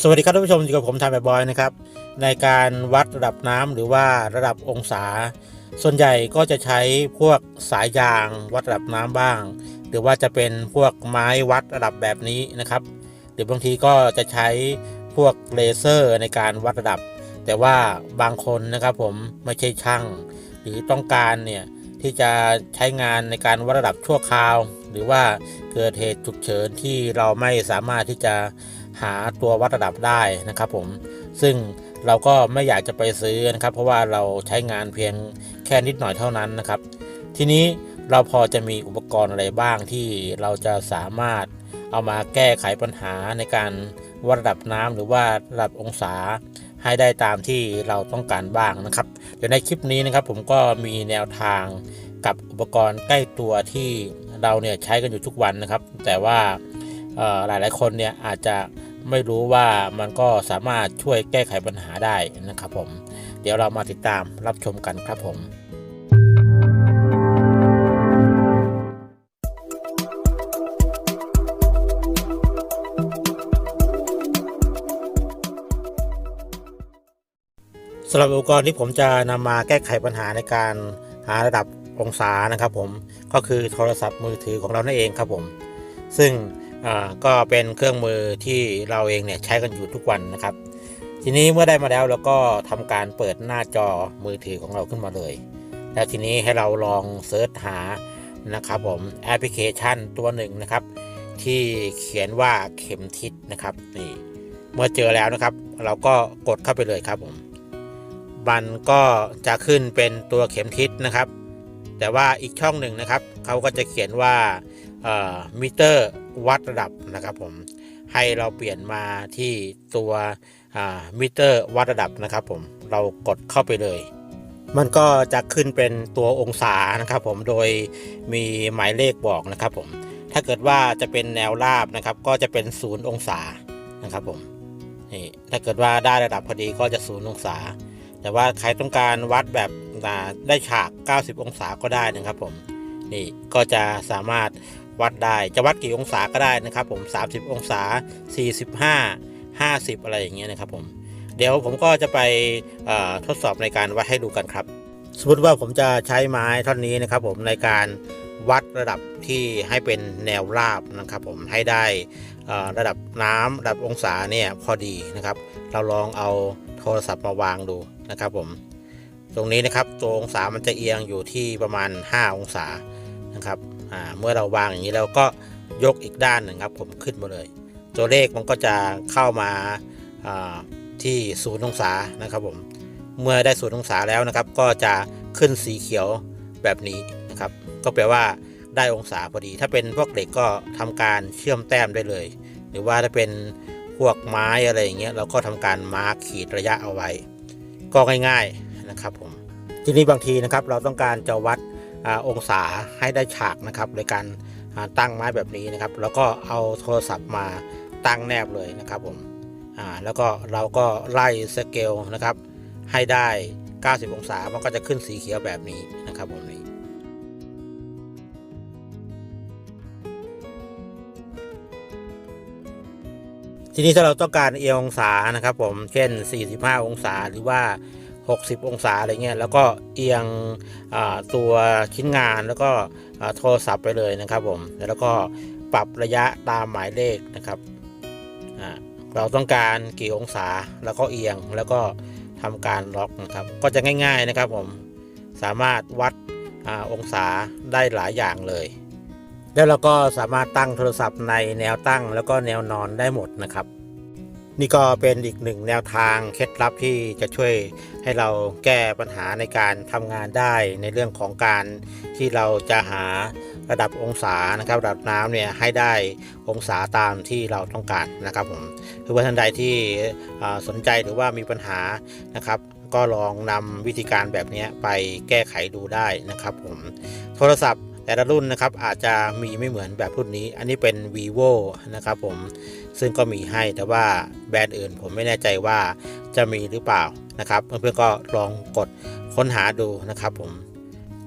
สวัสดีครับท่านผู้ชมอยู่กับผมทานแบบบอยนะครับ ในการวัดระดับน้ำหรือว่าระดับองศา ส่วนใหญ่ก็จะใช้พวกสายยางวัดระดับน้ำบ้าง หรือว่าจะเป็นพวกไม้วัดระดับแบบนี้นะครับ หรือบางทีก็จะใช้พวกเลเซอร์ในการวัดระดับ แต่ว่าบางคนนะครับผมไม่ใช่ช่าง หรือต้องการเนี่ยที่จะใช้งานในการวัดระดับชั่วคราว หรือว่าเกิดเหตุฉุกเฉินที่เราไม่สามารถที่จะ หาตัววัดระดับได้นะครับผมซึ่งเราก็ไม่อยากจะไปซื้อนะครับ เพราะว่าเราใช้งานเพียงแค่นิดหน่อยเท่านั้นนะครับ ทีนี้เราพอจะมีอุปกรณ์อะไรบ้างที่เราจะสามารถเอามาแก้ไขปัญหาในการวัดระดับน้ำหรือว่าระดับองศาให้ได้ตามที่เราต้องการบ้างนะครับ เดี๋ยวในคลิปนี้นะครับผมก็มีแนวทางกับอุปกรณ์ใกล้ตัวที่เราเนี่ยใช้กันอยู่ทุกวันนะครับ แต่ว่าเอ่อหลายคนเนี่ยอาจจะ ไม่รู้ว่ามันก็สามารถช่วยแก้ไขปัญหาได้นะครับผม เดี๋ยวเรามาติดตามรับชมกันครับผมสำหรับอุปกรณ์ที่ผมจะนำมาแก้ไขปัญหาในการหาระดับองศานะครับผมก็คือโทรศัพท์มือถือของเรานั่นเองครับผม ซึ่ง ก็เป็นเครื่องมือที่เราเองเนี่ยใช้กันอยู่ทุกวันนะครับ ทีนี้เมื่อได้มาแล้วเราก็ทำการเปิดหน้าจอมือถือของเราขึ้นมาเลย แล้วทีนี้ให้เราลองเซิร์ชหานะครับผมแอปพลิเคชันตัวหนึ่งนะครับ ที่เขียนว่าเข็มทิศนะครับนี่เมื่อเจอแล้วนะครับ เราก็กดเข้าไปเลยครับผมมันก็จะขึ้นเป็นตัวเข็มทิศนะครับ แต่ว่าอีกช่องหนึ่งนะครับเขาก็จะเขียนว่ามิเตอร์ วัดระดับนะครับผมให้เราเปลี่ยนมาที่ตัวมิเตอร์วัดระดับนะครับผมเรากดเข้าไปเลย มันก็จะขึ้นเป็นตัวองศานะครับผมโดยมีหมายเลขบอกนะครับผมถ้าเกิดว่าจะเป็นแนวราบนะครับ ก็จะเป็นศูนย์องศานะครับผมนี่ถ้าเกิดว่าได้ระดับพอดีก็จะศูนย์องศา แต่ว่าใครต้องการวัดแบบได้ฉาก 90 องศาก็ได้นะครับผมนี่ก็จะสามารถ วัดได้จะวัดกี่องศาก็ได้นะครับ ผม 30 องศา 45 50 อะไรอย่างเงี้ยนะครับผมเดี๋ยวผมก็จะไปทดสอบในการวัดให้ดูกันครับ สมมติว่าผมจะใช้ไม้ท่อนนี้นะครับ ผมในการวัดระดับที่ให้เป็นแนวราบนะครับ ผมให้ได้ระดับน้ำระดับองศาเนี่ยพอดีนะครับ เราลองเอาโทรศัพท์มาวางดูนะครับ ผมตรงนี้นะครับตัวองศามันจะเอียงอยู่ที่ประมาณ 5 องศานะครับ อ่าเมื่อเราวางอย่างนี้แล้วก็ยกอีกด้านหนึ่งครับผมขึ้นมาเลย ตัวเลขมันก็จะเข้ามาที่ศูนย์องศานะครับผมเมื่อได้ศูนย์องศาแล้วนะครับ ก็จะขึ้นสีเขียวแบบนี้นะครับ ก็แปลว่าได้องศาพอดี ถ้าเป็นพวกเหล็กก็ทำการเชื่อมแต้มได้เลย หรือว่าถ้าเป็นพวกไม้อะไรอย่างเงี้ยเราก็ทำการมาร์คขีดระยะเอาไว้ ก็ง่าย ๆนะครับผมทีนี้บางทีนะครับเราต้องการจะวัด องศาให้ได้ฉากนะครับโดยการตั้งไม้แบบนี้นะครับ แล้วก็เอาโทรศัพท์มาตั้งแนบเลยนะครับผมแล้วก็เราก็ไล่สเกลนะครับ ให้ได้ 90 องศามันก็จะขึ้นสีเขียวแบบนี้นะครับผมนี่ทีนี้ถ้าเราต้องการเอียงองศานะครับผมเช่น 45 องศาหรือว่า 60 องศาอะไรเงี้ยแล้วก็เอียงตัวชิ้นงานแล้วก็โทรศัพท์ไปเลยนะครับผมแล้วก็ปรับระยะตามหมายเลขนะครับเราต้องการกี่องศาแล้วก็เอียงแล้วก็ทำการล็อกนะครับ ก็จะง่าย ๆนะครับผมสามารถวัดอองศาได้หลายอย่างเลย แล้วเราก็สามารถตั้งโทรศัพท์ในแนวตั้งแล้วก็แนวนอนได้หมดนะครับ นี่ก็เป็นอีกหนึ่งแนวทางเคล็ดลับที่จะช่วยให้เราแก้ปัญหาในการทำงานได้ในเรื่องของการที่เราจะหาระดับองศานะครับระดับน้ำเนี่ยให้ได้องศาตามที่เราต้องการนะครับผมคือว่าท่านใดที่สนใจหรือว่ามีปัญหานะครับ ก็ลองนำวิธีการแบบนี้ไปแก้ไขดูได้นะครับผมโทรศัพท์แต่ละรุ่นนะครับอาจจะมีไม่เหมือนแบบรุ่นนี้ อันนี้เป็น vivo นะครับผม ซึ่งก็มีให้แต่ว่าแบรนด์อื่นผมไม่แน่ใจว่าจะมีหรือเปล่านะครับเพื่อนๆก็ลองกดค้นหาดูนะครับผม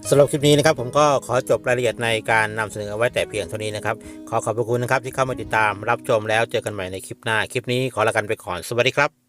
สำหรับคลิปนี้นะครับผมก็ขอจบรายละเอียดในการนำเสนอเอาไว้แต่เพียงเท่านี้นะครับขอขอบพระคุณนะครับที่เข้ามาติดตามรับชมแล้วเจอกันใหม่ในคลิปหน้าคลิปนี้ขอลากันไปก่อนสวัสดีครับ